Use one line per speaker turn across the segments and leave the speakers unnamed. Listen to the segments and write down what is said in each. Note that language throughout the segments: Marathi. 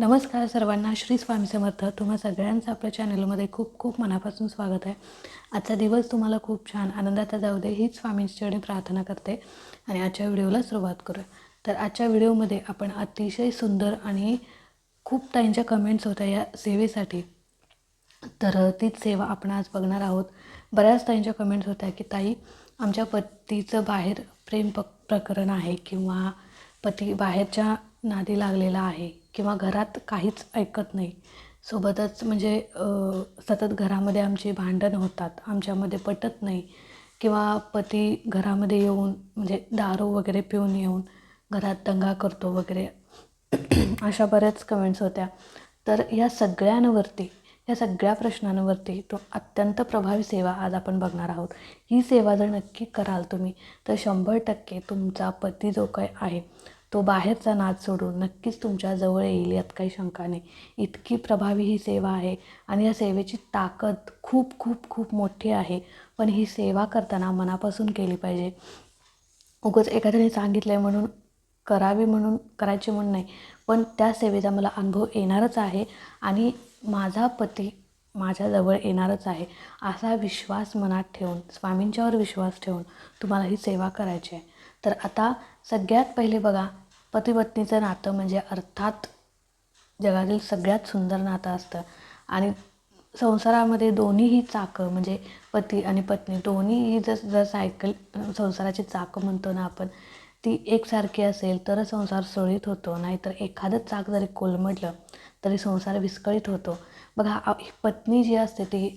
नमस्कार सर्वांना श्री स्वामी समर्थ. तुम्हा सगळ्यांचं आपल्या चॅनलमध्ये खूप खूप मनापासून स्वागत आहे. आजचा दिवस तुम्हाला खूप छान आनंदाचा जाऊ दे हीच स्वामींच्याकडे प्रार्थना करते. आणि आजच्या व्हिडिओला सुरुवात करूया. तर आजच्या व्हिडिओमध्ये आपण अतिशय सुंदर आणि खूप ताईंच्या कमेंट्स होत्या या सेवेसाठी. तर तीच सेवा आपण आज बघणार आहोत. बऱ्याच ताईंच्या कमेंट्स होत्या की ताई आमच्या पतीचं बाहेर प्रेम प प्रकरण आहे किंवा पती बाहेरच्या नादी लागलेला आहे. किंवा घरात काहीच ऐकत नाही. सोबतच म्हणजे सतत घरामध्ये आमची भांडण होतात. आमच्यामध्ये पटत नाही. किंवा पती घरामध्ये येऊन म्हणजे दारू वगैरे पिऊन येऊन घरात दंगा करतो वगैरे अशा बऱ्याच कमेंट्स होत्या. तर या सगळ्यांवरती या सगळ्या प्रश्नांवरती तो अत्यंत प्रभावी सेवा आज आपण बघणार आहोत. ही सेवा जर नक्की कराल तुम्ही तर शंभर टक्के तुमचा पती जो काय आहे तो बाहेरचा नाद सोडून नक्कीच तुमच्याजवळ येईल यात काही शंका नाही. इतकी प्रभावी ही सेवा आहे आणि या सेवेची ताकद खूप खूप खूप मोठी आहे. पण ही सेवा करताना मनापासून केली पाहिजे. उगाच एखाद्याने सांगितलं आहे म्हणून करावी म्हणून करायची म्हणून नाही. पण त्या सेवेचा मला अनुभव येणारच आहे आणि माझा पती माझ्याजवळ येणारच आहे असा विश्वास मनात ठेवून स्वामींच्यावर विश्वास ठेवून तुम्हाला ही सेवा करायची आहे. तर आता सगळ्यात पहिले बघा पतीपत्नीचं नातं म्हणजे अर्थात जगातील सगळ्यात सुंदर नातं असतं. आणि संसारामध्ये दोन्हीही चाकं म्हणजे पती आणि पत्नी दोन्हीही जर जर सायकल संसाराची चाकं म्हणतो ना आपण ती एकसारखी असेल तर संसार सुरळीत होतो. नाहीतर एखादं चाक जरी कोलमडलं तरी संसार विस्कळीत होतो. बघा ही पत्नी जी असते ती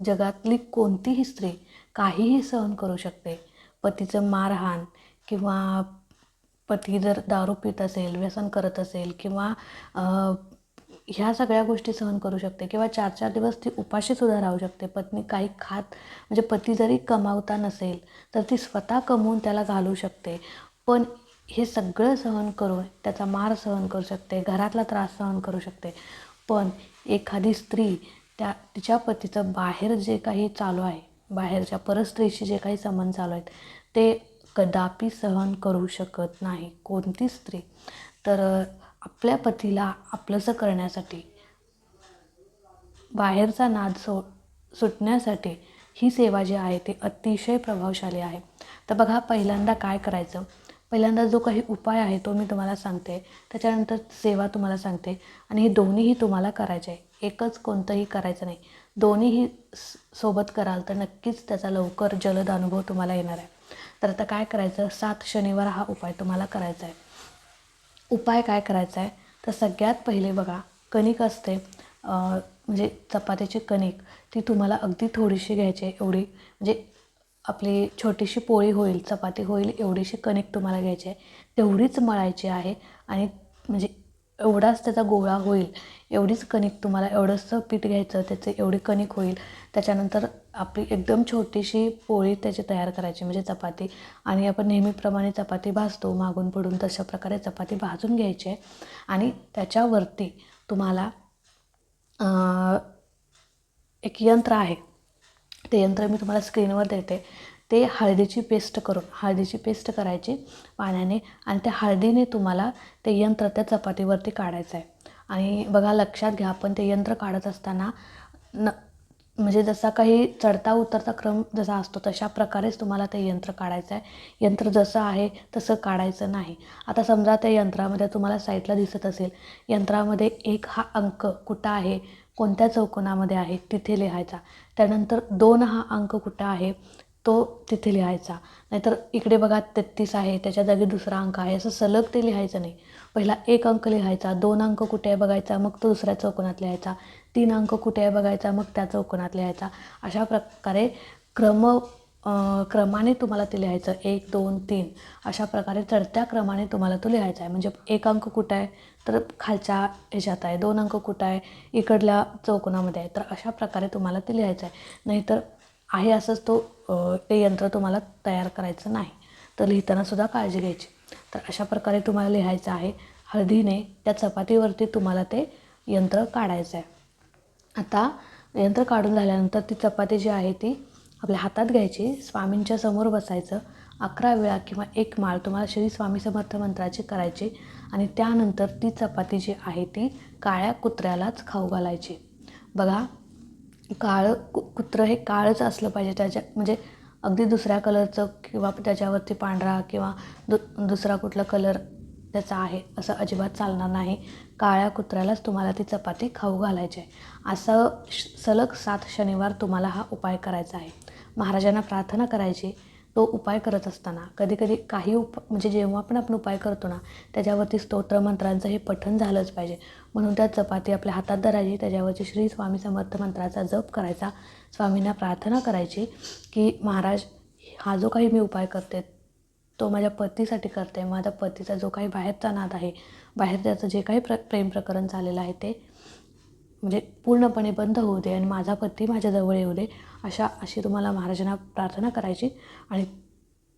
जगातली कोणतीही स्त्री काहीही सहन करू शकते. पतीचं मारहाण किंवा पती जर दारू पित असेल व्यसन करत असेल किंवा ह्या सगळ्या गोष्टी सहन करू शकते किंवा चार चार दिवस ती उपाशीसुद्धा राहू शकते. पत्नी काही खात म्हणजे पती जरी कमावता नसेल तर ती स्वतः कमवून त्याला घालू शकते. पण हे सगळं सहन करून त्याचा मार सहन करू शकते घरातला त्रास सहन करू शकते. पण एखादी स्त्री त्या तिच्या पतीचं बाहेर जे काही चालू आहे बाहेरच्या परस्त्रीशी जे काही संबंध चालू आहेत ते कदापि सहन करू शकत नाही. कोणती स्त्री? तर आपल्या पतीला आपलंसं करण्यासाठी बाहेरचा नाद सो सुटण्यासाठी ही सेवा जी आहे ती अतिशय प्रभावशाली आहे. तर बघा पहिल्यांदा काय करायचं? पहिल्यांदा जो काही उपाय आहे तो मी तुम्हाला सांगते. त्याच्यानंतर सेवा तुम्हाला सांगते. आणि हे दोन्हीही तुम्हाला करायचे आहे. एकच कोणतंही करायचं नाही. दोन्हीही स- सोबत कराल तर नक्कीच त्याचा लवकर जलद अनुभव तुम्हाला येणार आहे. तर आता काय करायचं? सात शनिवार हा उपाय तुम्हाला करायचा आहे. उपाय काय करायचा आहे? तर सगळ्यात पहिले बघा कणिक असते. म्हणजे चपात्याची कणिक ती तुम्हाला अगदी थोडीशी घ्यायची आहे एवढी. म्हणजे आपली छोटीशी पोळी होईल चपाती होईल एवढीशी कणिक तुम्हाला घ्यायची आहे. तेवढीच मळायची आहे आणि म्हणजे एवढाच त्याचा गोळा होईल. एवढीच कणिक तुम्हाला एवढंसं पीठ घ्यायचं त्याचे एवढी कणिक होईल. त्याच्यानंतर आपली एकदम छोटीशी पोळी त्याची तयार करायची म्हणजे चपाती. आणि आपण नेहमीप्रमाणे चपाती भाजतो मागून पडून तशा प्रकारे चपाती भाजून घ्यायची. आहे आणि त्याच्यावरती तुम्हाला एक यंत्र आहे. ते यंत्र मी तुम्हाला स्क्रीनवर देते. ते हळदीची पेस्ट करून हळदीची पेस्ट करायची पाण्याने आणि त्या हळदीने तुम्हाला ते यंत्र त्या चपातीवरती काढायचं आहे आणि बघा लक्षात घ्या आपण ते यंत्र काढत असताना न म्हणजे जसा काही चढता उतरता क्रम जसा असतो तशा प्रकारेच तुम्हाला ते यंत्र काढायचं आहे. यंत्र जसं आहे तसं काढायचं नाही. आता समजा त्या यंत्रामध्ये तुम्हाला साईडला दिसत असेल. यंत्रामध्ये एक हा अंक कुठं आहे? कोणत्या चौकोनामध्ये आहे? तिथे लिहायचा. त्यानंतर दोन हा अंक कुठं आहे? तो तिथे लिहायचा. नाहीतर इकडे बघा तेहतीस आहे त्याच्या जागी दुसरा अंक आहे. असं सलग ते लिहायचं नाही. पहिला एक अंक लिहायचा दोन अंक कुठे आहे बघायचा मग तो दुसऱ्या चौकोनात लिहायचा. तीन अंक कुठे आहे बघायचा मग त्या चौकोनात लिहायचा. अशा प्रकारे क्रम क्रमाने तुम्हाला ते लिहायचं. एक दोन तीन. अशा प्रकारे चढत्या क्रमाने तुम्हाला तो लिहायचा आहे. म्हणजे एक अंक कुठं आहे तर खालच्या ह्याच्यात आहे. दोन अंक कुठं आहे इकडल्या चौकोनामध्ये आहे. तर अशा प्रकारे तुम्हाला ते लिहायचं आहे. नाहीतर आहे असंच तो ते यंत्र तुम्हाला तयार करायचं नाही. तर लिहितानासुद्धा काळजी घ्यायची. तर अशा प्रकारे तुम्हाला लिहायचं आहे. हळदीने त्या चपातीवरती तुम्हाला ते यंत्र काढायचं आहे. आता यंत्र काढून झाल्यानंतर ती चपाती जी आहे ती आपल्या हातात घ्यायची. स्वामींच्या समोर बसायचं. अकरा वेळा किंवा एक माळ तुम्हाला श्री स्वामी समर्थ मंत्राची करायची आणि त्यानंतर ती चपाती जी आहे ती काळ्या कुत्र्यालाच खाऊ घालायची. बघा काळं कु कुत्रं हे काळंच असलं पाहिजे. त्याच्या म्हणजे अगदी दुसऱ्या कलरचं किंवा त्याच्यावरती पांढरा किंवा दु दुसरा कुठला कलर त्याचा आहे असं अजिबात चालणार नाही. काळ्या कुत्र्यालाच तुम्हाला ती चपाती खाऊ घालायची आहे. असं श सलग सात शनिवार तुम्हाला हा उपाय करायचा आहे. महाराजांना प्रार्थना करायची. तो उपाय करत असताना कधीकधी काही उप म्हणजे जेव्हा पण आपण उपाय करतो ना त्याच्यावरती स्तोत्र मंत्रांचं हे पठण झालंच पाहिजे. म्हणून त्या चपाती आपल्या हातात धरायची. त्याच्यावरची श्री स्वामी समर्थ मंत्राचा जप करायचा. स्वामींना प्रार्थना करायची की महाराज हा जो काही मी उपाय करते तो माझ्या पतीसाठी करते माझ्या पतीचा जो काही बाहेरचा नाद आहे बाहेर त्याचं जे काही प्र प्रेम प्रकरण झालेलं आहे ते म्हणजे पूर्णपणे बंद होऊ दे आणि माझा पती माझ्याजवळ येऊ दे अशा अशी तुम्हाला महाराजांना प्रार्थना करायची आणि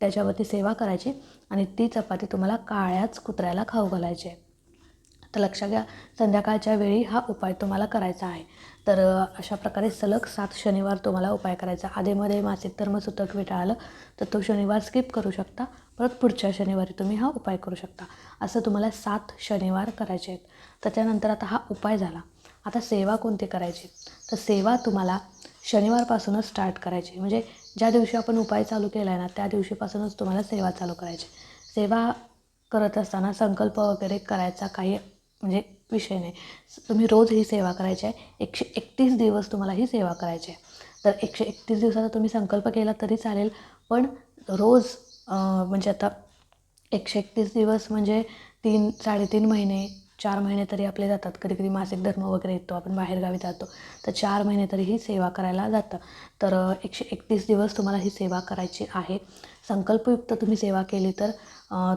त्याच्यावरती सेवा करायची आणि ती चपाती तुम्हाला काळ्याच कुत्र्याला खाऊ घालायची आहे. तर लक्षात घ्या संध्याकाळच्या वेळी हा उपाय तुम्हाला करायचा आहे. तर अशा प्रकारे सलग सात शनिवार तुम्हाला उपाय करायचा. आधीमध्ये मासिक धर्मसूतक विटाळलं तर तो शनिवार स्किप करू शकता. परत पुढच्या शनिवारी तुम्ही हा उपाय करू शकता. असं तुम्हाला सात शनिवार करायचे आहेत. त्याच्यानंतर आता हा उपाय झाला. आता सेवा कोणती करायची? तर सेवा तुम्हाला शनिवारपासूनच स्टार्ट करायची. म्हणजे ज्या दिवशी आपण उपाय चालू केला आहे ना त्या दिवशीपासूनच तुम्हाला सेवा चालू करायची. सेवा करत असताना संकल्प वगैरे करायचा काही म्हणजे विषय नाही. तुम्ही रोज ही सेवा करायची आहे. एकशे एकतीस दिवस तुम्हाला ही सेवा करायची आहे. तर एकशे एकतीस दिवसाचा तुम्ही संकल्प केला तरी चालेल. पण रोज म्हणजे आता एकशे एकतीस दिवस म्हणजे तीन साडेतीन महिने चार महिने तरी आपले जातात. कधी कधी मासिक धर्म वगैरे येतो आपण बाहेरगावी जातो. तर चार महिने तरी ही सेवा करायला जातं. तर एकशे एकतीस दिवस तुम्हाला ही सेवा करायची आहे. संकल्पयुक्त तुम्ही सेवा केली तर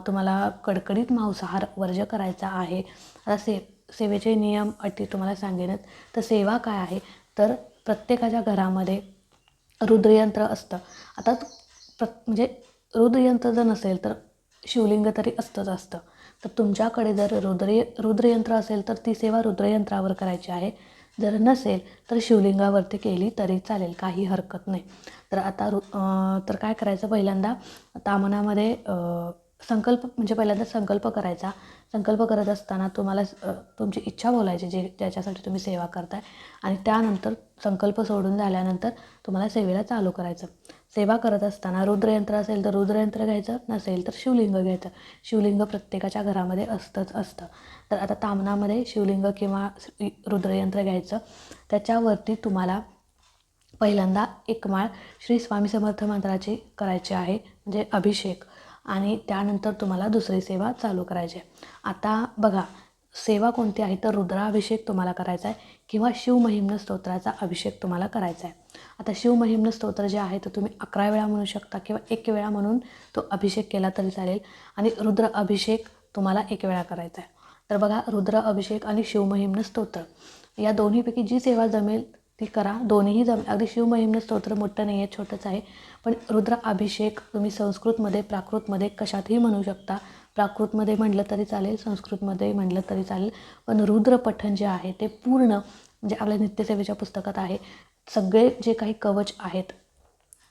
तुम्हाला कडकडीत मांसाहार वर्ज करायचा आहे. आता से सेवेचे नियम अटी तुम्हाला सांगेनच. तर सेवा काय आहे? तर प्रत्येकाच्या घरामध्ये रुद्रयंत्र असतं. आता प्र म्हणजे रुद्रयंत्र जर नसेल तर शिवलिंग तरी असतंच असतं. तर तुमच्याकडे जर रुद्र रुद्रयंत्र असेल तर ती सेवा रुद्रयंत्रावर करायची आहे. जर नसेल तर शिवलिंगावरती केली तरी चालेल काही हरकत नाही. तर आता रु तर काय करायचं पहिल्यांदा? तामनामध्ये संकल्प म्हणजे पहिल्यांदा संकल्प करायचा. संकल्प करत असताना तुम्हाला तुमची इच्छा बोलायची जे ज्याच्यासाठी तुम्ही सेवा करताय. आणि त्यानंतर संकल्प सोडून झाल्यानंतर तुम्हाला सेवेला चालू करायचं. सेवा करत असताना रुद्रयंत्र असेल तर रुद्रयंत्र घ्यायचं नसेल तर शिवलिंग घ्यायचं. शिवलिंग प्रत्येकाच्या घरामध्ये असतंच असतं. तर आता तामनामध्ये शिवलिंग किंवा रुद्रयंत्र घ्यायचं. त्याच्यावरती तुम्हाला पहिल्यांदा एक माळ श्री स्वामी समर्थ मंत्राची करायची आहे म्हणजे अभिषेक. आणि त्यानंतर तुम्हाला दुसरी सेवा चालू करायची आहे. आता बघा सेवा कोणती आहे? तर रुद्राभिषेक तुम्हाला करायचा आहे किंवा शिवमहिम्न स्तोत्राचा अभिषेक तुम्हाला करायचा आहे. आता शिवमहिम्न स्तोत्र जे आहे तर तुम्ही अकरा वेळा म्हणू शकता किंवा एक वेळा म्हणून तो अभिषेक केला तरी चालेल. आणि रुद्र अभिषेक तुम्हाला एक वेळा करायचा आहे. तर बघा रुद्र अभिषेक आणि शिवमहिम्न स्तोत्र या दोन्हीपैकी जी सेवा जमेल ती करा. दोन्हीही जम अगदी शिवमहिम्न स्तोत्र मोठं नाही आहे छोटंच आहे. पण रुद्र अभिषेक तुम्ही संस्कृतमध्ये प्राकृतमध्ये कशातही म्हणू शकता. प्राकृतमध्ये म्हटलं तरी चालेल संस्कृतमध्ये म्हटलं तरी चालेल. पण रुद्र पठण जे आहे ते पूर्ण म्हणजे आपल्या नित्यसेवेच्या पुस्तकात आहे. सगळे जे काही कवच आहेत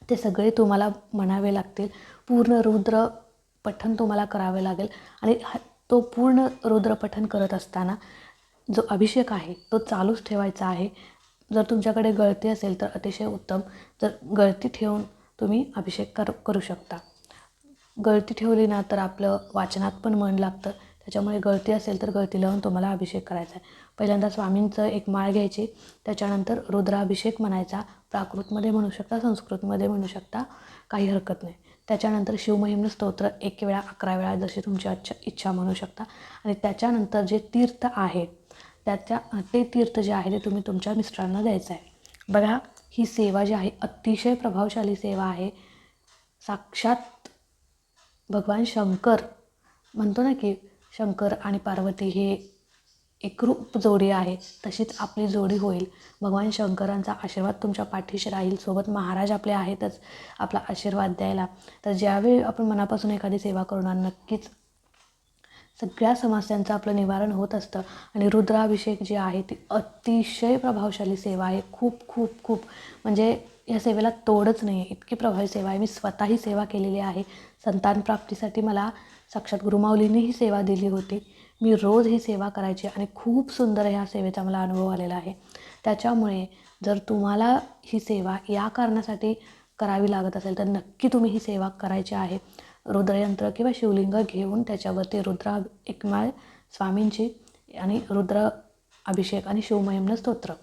ते सगळे तुम्हाला म्हणावे लागतील. पूर्ण रुद्र पठण तुम्हाला करावे लागेल. आणि तो पूर्ण रुद्रपठन करत असताना जो अभिषेक आहे तो चालूच ठेवायचा आहे. जर तुमच्याकडे गळती असेल तर अतिशय उत्तम. जर गळती ठेवून तुम्ही अभिषेक कर करू शकता. गळती ठेवली ना तर आपलं वाचनात पण मन लागतं. त्याच्यामुळे गळती असेल तर गळती लावून तुम्हाला अभिषेक करायचा आहे. पहिल्यांदा स्वामींचं एक माळ घ्यायची. त्याच्यानंतर रुद्राभिषेक म्हणायचा. प्राकृतमध्ये म्हणू शकता संस्कृतमध्ये म्हणू शकता काही हरकत नाही. त्याच्यानंतर शिवमहिम्न स्तोत्र एक वेळा अकरा वेळा जशी तुमची अच्छा इच्छा म्हणू शकता. आणि त्याच्यानंतर जे तीर्थ आहे त्याच्या ते तीर्थ जे आहे ते तुम्ही तुमच्या मिस्टरांना द्यायचं आहे. बघा ही सेवा जी आहे अतिशय प्रभावशाली सेवा आहे. साक्षात भगवान शंकर म्हणतो ना की शंकर आणि पार्वती हे एकरूप जोडी आहे तशीच आपली जोडी होईल. भगवान शंकरांचा आशीर्वाद तुमच्या पाठीशी राहील सोबत महाराज आपले आहेतच आपला आशीर्वाद द्यायला. तर ज्यावेळी आपण मनापासून एखादी सेवा करणार नक्कीच सगळ्या समस्यांचं आपलं निवारण होत असतं. आणि रुद्राभिषेक जी आहे ती अतिशय प्रभावशाली सेवा आहे. खूप खूप खूप. म्हणजे या सेवेला तोडच नाही आहे इतकी प्रभावी सेवा आहे. मी स्वतःही सेवा केलेली आहे. संतान प्राप्तीसाठी मला साक्षात गुरुमाऊलींनी ही सेवा दिली होती. मी रोज ही सेवा करायची आणि खूप सुंदर ह्या सेवेचा मला अनुभव आलेला आहे. त्याच्यामुळे जर तुम्हाला ही सेवा या कारणासाठी करावी लागत असेल तर नक्की तुम्ही ही सेवा करायची आहे. रुद्रयंत्र किंवा शिवलिंग घेऊन त्याच्यावरती रुद्रा एकमाळ स्वामींची आणि रुद्र अभिषेक आणि शिवमहिम्न स्तोत्र.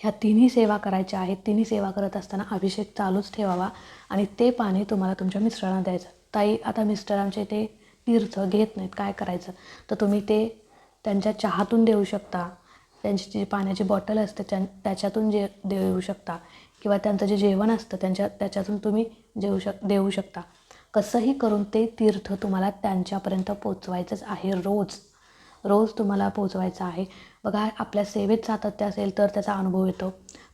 ह्या तिन्ही सेवा करायच्या आहेत. तिन्ही सेवा करत असताना अभिषेक चालूच ठेवावा आणि ते पाणी तुम्हाला तुमच्या मिस्टरांना द्यायचं. ताई आता मिस्टरांचे ते तीर्थ घेत नाहीत. काय करायचं? तर तुम्ही ते त्यांच्या चहातून देऊ शकता. त्यांची जी पाण्याची बॉटल असते त्या त्याच्यातून जे देऊ शकता. किंवा त्यांचं जे जेवण असतं त्यांच्या त्याच्यातून तुम्ही जेवू शक देऊ शकता. कसंही करून ते तीर्थ तुम्हाला त्यांच्यापर्यंत पोचवायचंच आहे रोज. रोज तुम्हाला पोचवायचं आहे. बघा आपल्या सेवेत सातत्य असेल तर त्याचा अनुभव येतो.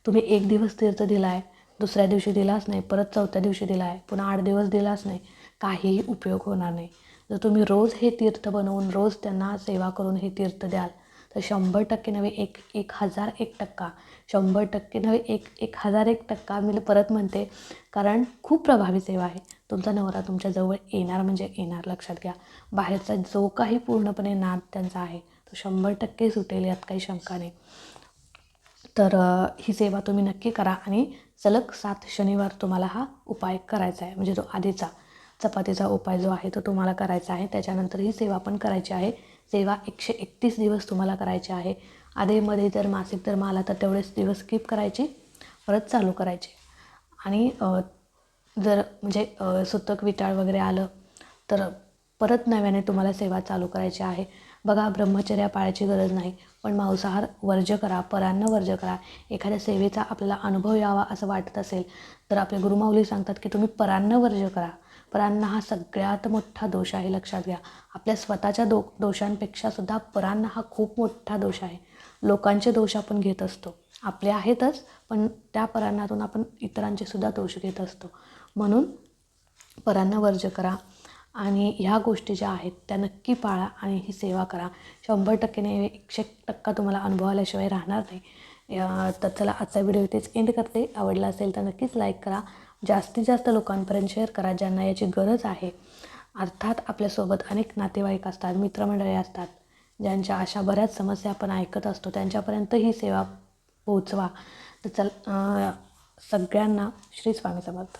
तुम्ही एक दिवस तीर्थ दिला आहे दुसऱ्या दिवशी दिलाच नाही परत चौथ्या दिवशी दिला आहे पुन्हा आठ दिवस दिलाच नाही काहीही उपयोग होणार नाही. जर तुम्ही रोज हे तीर्थ बनवून रोज त्यांना सेवा करून हे तीर्थ द्याल तर शंभर टक्के नव्हे एक एक हजार एक टक्का. शंभर टक्के नव्हे एक एक हजार एक टक्का मी परत म्हणते कारण खूप प्रभावी सेवा आहे. तुमचा नवरा तुमच्याजवळ येणार म्हणजे येणार लक्षात घ्या. बाहेरचा जो काही पूर्णपणे नाद त्यांचा आहे तो शंभर टक्के सुटेल यात काही शंका नाही. तर ही सेवा तुम्ही नक्की करा आणि सलग सात शनिवार तुम्हाला हा उपाय करायचा आहे. म्हणजे जो आधीचा चपातीचा उपाय जो आहे तो तुम्हाला करायचा आहे. त्याच्यानंतर ही सेवा पण करायची आहे. सेवा एकशे एकतीस दिवस तुम्हाला करायची आहे. आधेमध्ये जर मासिक धर्म आला तर तेवढेच दिवस स्किप करायचे परत चालू करायचे. आणि जर म्हणजे सुतक विटाळ वगैरे आलं तर परत नव्याने तुम्हाला सेवा चालू करायची आहे. बघा ब्रह्मचर्या पाळायची गरज नाही पण मांसाहार वर्ज करा परान्न वर्ज करा. एखाद्या सेवेचा आपल्याला अनुभव यावा असं वाटत असेल तर आपले गुरुमाऊली सांगतात की तुम्ही परान्न वर्ज करा. परांना हा सगळ्यात मोठा दोष आहे लक्षात घ्या. आपल्या स्वतःच्या दो दोषांपेक्षा सुद्धा परांना हा खूप मोठा दोष आहे. लोकांचे दोष आपण घेत असतो. आपले आहेतच पण त्या परांनातून आपण इतरांचे सुद्धा दोष घेत असतो. म्हणून परांना वर्ज करा आणि ह्या गोष्टी ज्या आहेत त्या नक्की पाळा आणि ही सेवा करा. शंभर टक्केने एकशे टक्का तुम्हाला अनुभवाल्याशिवाय राहणार नाही. तर चला आजचा व्हिडिओ इथेच एंड करते. आवडला असेल तर नक्कीच लाईक करा. जास्तीत जास्त लोकांपर्यंत शेअर करा ज्यांना याची गरज आहे. अर्थात आपल्यासोबत अनेक नातेवाईक असतात मित्रमंडळी असतात ज्यांच्या अशा बऱ्याच समस्या आपण ऐकत असतो. त्यांच्यापर्यंत ही सेवा पोहोचवा. तर चल सगळ्यांना श्री स्वामी समर्थ.